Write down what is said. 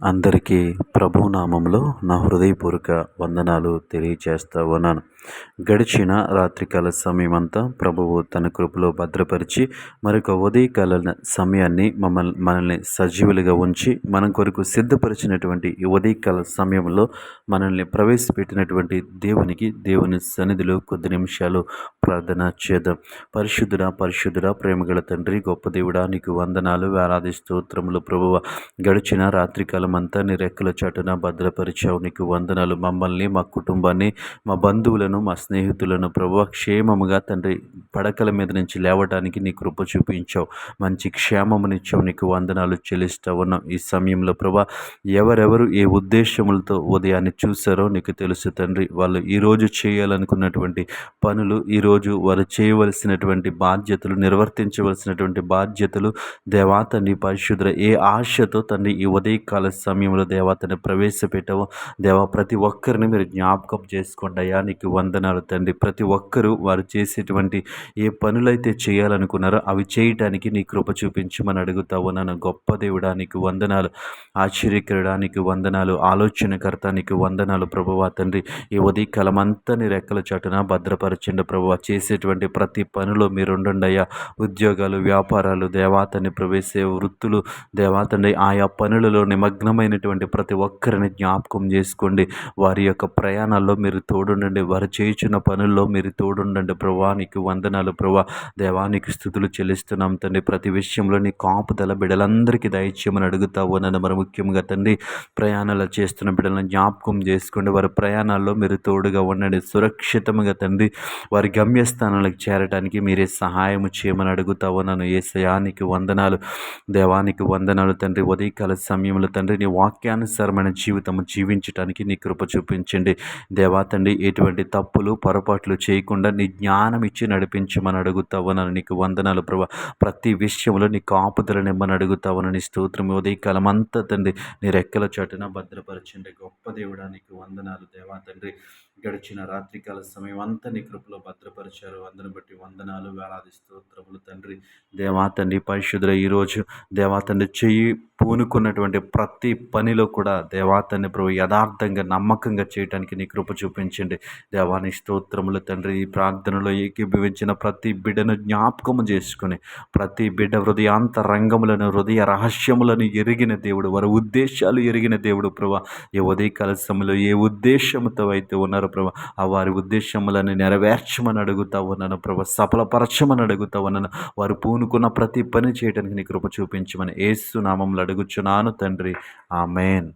అందరికీ ప్రభునామంలో నా హృదయపూర్వక వందనాలు తెలియచేస్తా ఉన్నాను. గడిచిన రాత్రికాల సమయమంతా ప్రభువు తన కృపలో భద్రపరిచి మరొక ఉదయకాల సమయాన్ని మమ్మల్ని మనల్ని సజీవులుగా ఉంచి మనం కొరకు సిద్ధపరిచినటువంటి ఈ ఉదయకాల సమయంలో మనల్ని ప్రవేశపెట్టినటువంటి దేవునికి దేవుని సన్నిధిలో కొద్ది నిమిషాలు ప్రార్థన చేద్దాం పరిశుద్ధుడ పరిశుద్ధుడ ప్రేమగల తండ్రి గొప్ప దేవుడా నీకు వందనాలు వేలాది స్తోత్రములు ప్రభువ. గడిచిన రాత్రికాలం అంతా నీ రెక్కల చాటున భద్రపరిచావు. నీకు వందనాలు. మమ్మల్ని మా కుటుంబాన్ని మా బంధువులను మా స్నేహితులను ప్రభు క్షేమముగా తండ్రి పడకల మీద నుంచి లేవడానికి నీ కృప చూపించావు. మంచి క్షేమమునిచ్చావు. నీకు వందనాలు చెల్లిస్తా ఉన్నాం. ఈ సమయంలో ప్రభా ఎవరెవరు ఏ ఉద్దేశములతో ఉదయాన్ని చూసారో నీకు తెలుసు తండ్రి. వాళ్ళు ఈరోజు చేయాలనుకున్నటువంటి పనులు ఈరోజు వారు చేయవలసినటువంటి బాధ్యతలు నిర్వర్తించవలసినటువంటి బాధ్యతలు దేవా తండ్రి పరిశుద్ర ఏ ఆశతో తండ్రి ఈ ఉదయకాల సమయంలో దేవా తండ్రి ప్రవేశపెట్టవో. దేవా ప్రతి ఒక్కరిని మీరు జ్ఞాపకం చేసుకోండి అయ్యా. నీకు వందనాలు తండ్రి. ప్రతి ఒక్కరూ వారు చేసేటువంటి ఏ పనులైతే చేయాలనుకున్నారో అవి చేయటానికి నీ కృప చూపించమని అడుగుతావు. నన్ను గొప్ప దేవుడానికి వందనాలు. ఆశ్చర్యకరడానికి వందనాలు. ఆలోచనకర్తానికి వందనాలు ప్రభువా తండ్రి. ఈ ఉదయకాలం అంతా నీ రెక్కల చాటున భద్రపరచండి ప్రభువా. చేసేటువంటి ప్రతి పనిలో మీరుండండి అయ్యా. ఉద్యోగాలు వ్యాపారాలు దేవాతని ప్రవేశ వృత్తులు దేవాతని ఆయా పనులలో నిమగ్నమైనటువంటి ప్రతి ఒక్కరిని జ్ఞాపకం చేసుకోండి. వారి యొక్క ప్రయాణాల్లో మీరు తోడుండండి. వారు చేయించిన పనుల్లో మీరు తోడుండండి. ప్రభానికి వందనాలు ప్రభా. దేవానికి స్థుతులు చెల్లిస్తున్నాం తండ్రి. ప్రతి విషయంలో నీ కాపుదల బిడ్డలందరికీ దయచేయమని అడుగుతావు. నన్ను మరి ముఖ్యంగా తండ్రి ప్రయాణాలు చేస్తున్న బిడ్డలను జ్ఞాపకం చేసుకోండి. వారి ప్రయాణాల్లో మీరు తోడుగా ఉండండి. సురక్షితంగా తండ్రి వారి గమ్యస్థానాలకు చేరటానికి మీరే సహాయం చేయమని అడుగుతావు. నన్ను ఏ సయానికి వందనాలు. దేవానికి వందనాలు తండ్రి. ఉదయకాల సమయంలో తండ్రి నీ వాక్యానుసారమైన జీవితం జీవించటానికి నీ కృప చూపించండి. దేవా తండ్రి ఎటువంటి తప్పులు పొరపాట్లు చేయకుండా నీ జ్ఞానం ఇచ్చి నడిపించమని అడుగుతావనని నీకు వందనాలు ప్రభా. ప్రతి విషయంలో నీ కాపుదల నిమ్మని అడుగుతావనని స్తోత్రం ఉదయకాలం అంతా తండ్రి నీ రెక్కల చాటున భద్రపరచండి. గొప్ప దేవుడానికి వందనాలు దేవా తండ్రి. గడిచిన రాత్రికాల సమయం అంతా నీ కృపలో భద్రపరిచారు అందరిని బట్టి వందనాలు వేలాది స్తోత్రములు తండ్రి. దేవా తండ్రి పరిశుద్ధుల ఈరోజు దేవా తండ్రి చెయ్యి పూనుకున్నటువంటి ప్రతి పనిలో కూడా దేవాతని ప్రభు యథార్థంగా నమ్మకంగా చేయడానికి నీ కృప చూపించండి. దేవాని స్తోత్రములు తండ్రి ఈ ప్రార్థనలో ఏకీభవించిన ప్రతి బిడ్డను జ్ఞాపకము చేసుకుని ప్రతి బిడ్డ హృదయాంత రంగములను హృదయ రహస్యములను ఎరిగిన దేవుడు వారి ఉద్దేశాలు ఎరిగిన దేవుడు ప్రభా. ఏ ఉదయ కలసములో ఏ ఉద్దేశంతో అయితే ఉన్నారో ప్రభా ఆ వారి ఉద్దేశములను నెరవేర్చమని అడుగుతా ఉన్నాను ప్రభా సఫలపరచమని అడుగుతా ఉన్నాను. వారు పూనుకున్న ప్రతి పని చేయడానికి నీ కృప చూపించమని ఏసు నామంలో అడుగుచున్నాను తండ్రి. ఆమెన్.